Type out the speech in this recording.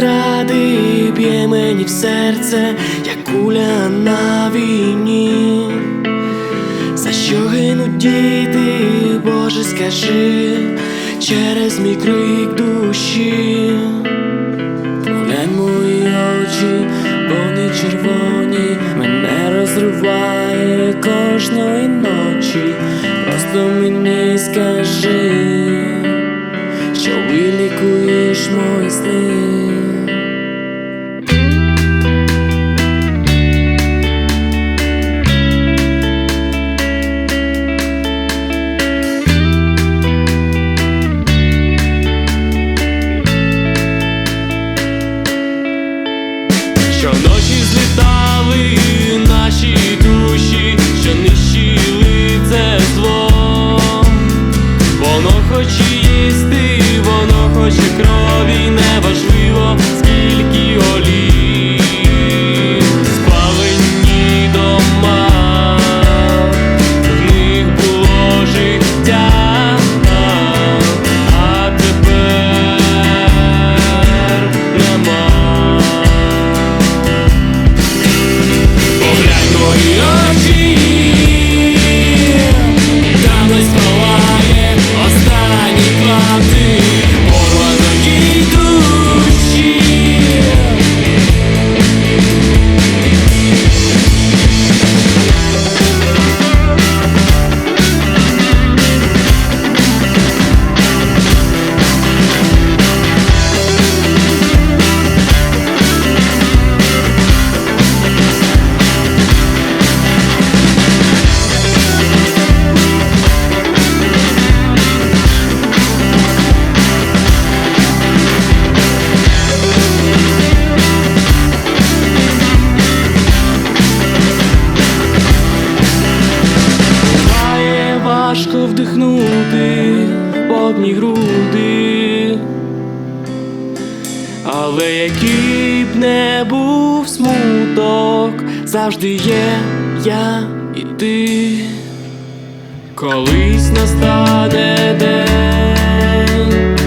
Зради б'є мені в серце, як куля на війні. За що гинуть діти, Боже, скажи, через мій крик душі. Поглянь мої очі, вони червоні, мене розриває кожної ночі. Просто мені скажи, що вилікуєш мої сни. Вдихнути повні груди, але який б не був смуток, завжди є я і ти. Колись настане день,